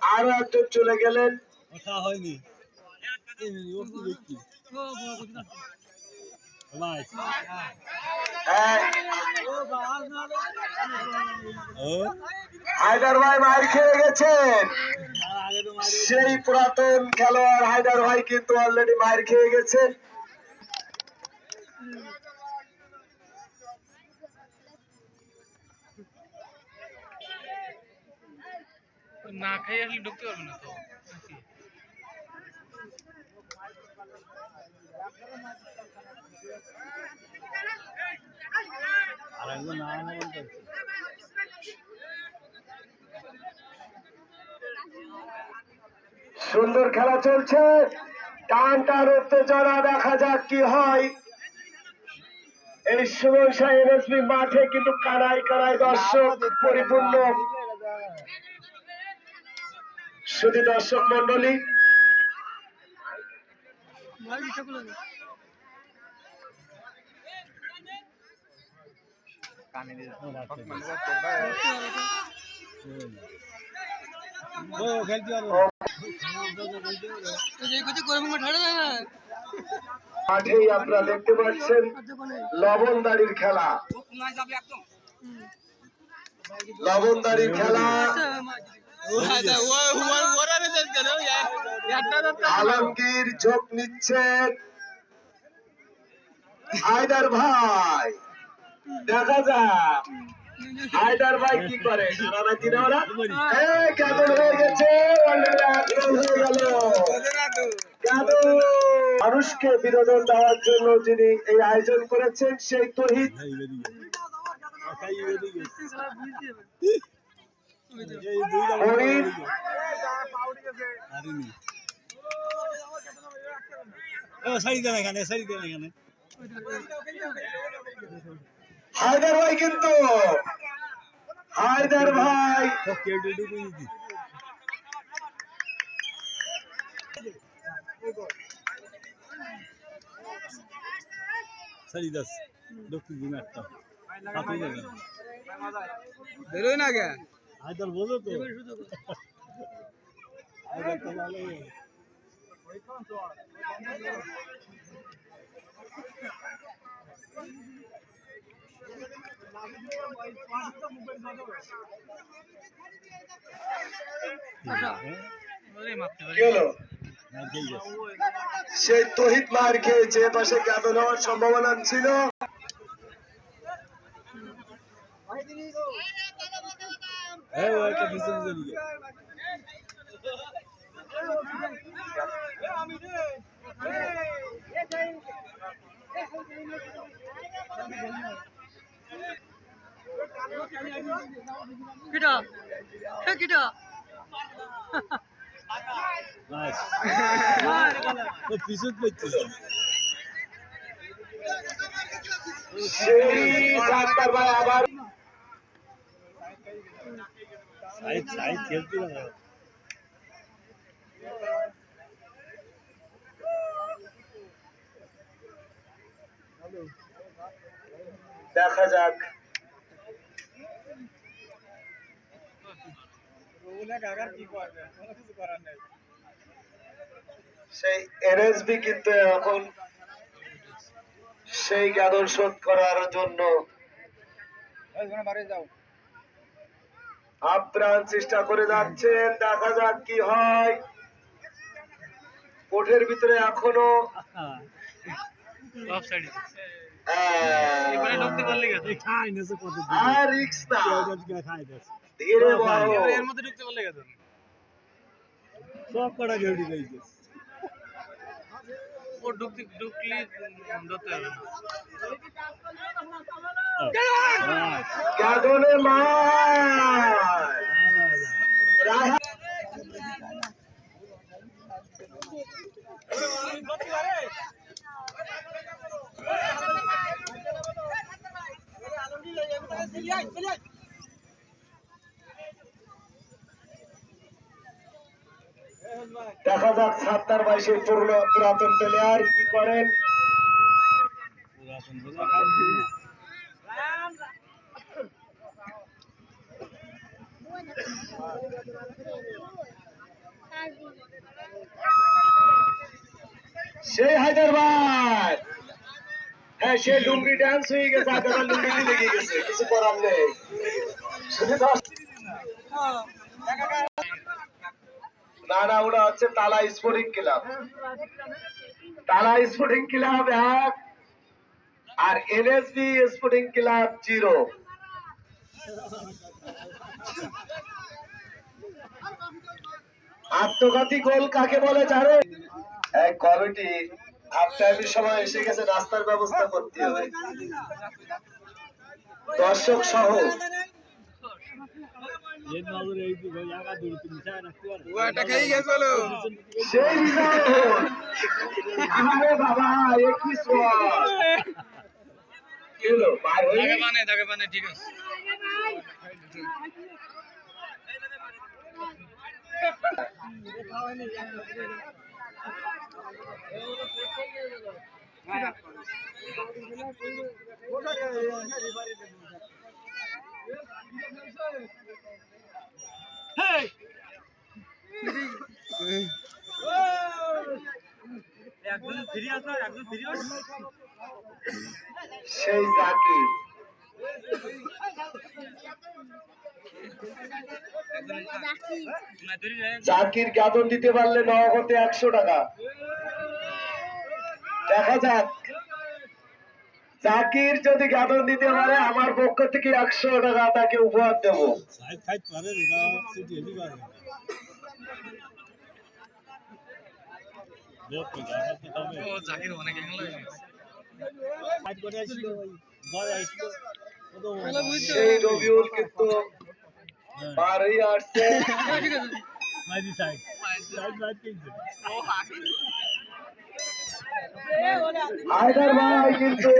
আরও একজন চলে গেলেন। কথা হয়নি। হ্যাঁ, হায়দার ভাই মার খেয়ে গেছেন। মারি সেই পুরাতন খেলোয়াড় হায়দার ভাই কিন্তু অলরেডি মার খেয়ে গেছেন। না খাইয়ে আসলে ঢুকতে পারবে না তো সুন্দর খেলা চলছে। টান টান উত্তেজনা দেখা যাক কি হয়। এই সুমনসা এনএসবি মাঠে কিন্তু কারাই কানাই দর্শক পরিপূর্ণ। শুধু দর্শক মন্ডলী মাঠেই আপনারা দেখতে পাচ্ছেন লবণদারির খেলা। লবণদারির খেলা। আলমগীর ঝোঁক নিচ্ছেন হায়দার ভাই দেখা যাক। হায়দার ভাই কি করে? জানা নাকি না ওরা? এই কেমন হয়ে গেছে মানুষকে বিনোদন দেওয়ার জন্য যিনি এই আয়োজন করেছেন সেই তহিদ। খাই বেরিয়ে খাই বেরিয়ে এই দুইটা হরিণ আরিনি ও সাইড দেন এখানে সাইড দেন এখানে হায়দার ভাই কিন্তু হায়দার ভাই সব কেউ ডুডু করে দিই সারি দাস দক্ষিণ দিন একটা সাতই দেবেন বেরোয় না কে আইদল বোঝো তো। ভালো আছে। সেই তহিদ মার খেয়েছে পাশে কেমন হওয়ার সম্ভাবনা ছিল? এই ও একটা পিছনে চলে গেল কিটা হে কিটা নাইস ও পিছন পেয়েছে সেই ডাক্তার ভাই সাইড সাইড খেলতে না দেখা যাক। সেই এনএসবি কিন্তু এখন সেই জ্ঞান শোধ করার জন্য আপ্রাণ চেষ্টা করে যাচ্ছেন দেখা যাক কি হয়। কোঠের ভিতরে এখনও গেছে। সব কটা গেউডি গেছে। ও ঢুকতে ঢুকলে ধরতে হবে না। নাইস দেখা যাক সাত্তার বাইশের পুরনো পুরাতন প্লেয়ার কি করেন? সেই হায়দ্রাবাদ! হ্যাঁ সে লুঙ্গি ডান্স হয়ে গেছে লেগে গেছে কিছু করার নেই। না না ওরা হচ্ছে Tala sporting club Tala sporting club এক আর এনএসবি স্পোর্টিং ক্লাব জিরো আত্মঘাতী গোল কাকে বলে জানো? এক কমিটি। হাফ টাইমের সময় এসে গেছে রাস্তার ব্যবস্থা করতে হবে। দর্শক সহ। ঠিক আছে সেই জাকির জাকির জ্ঞাপন দিতে পারলে নগদে একশো টাকা দেখা যাক। জাকির যদি জ্ঞাপন দিতে পারে আমার পক্ষ থেকে একশো টাকা তাকে উপহার দেবো। সেই রবিউল কিন্তু পার হয়ে আসছে মাইদি সাইড সাইড মাইদ কিনছে হায়দার ভাই কিন্তু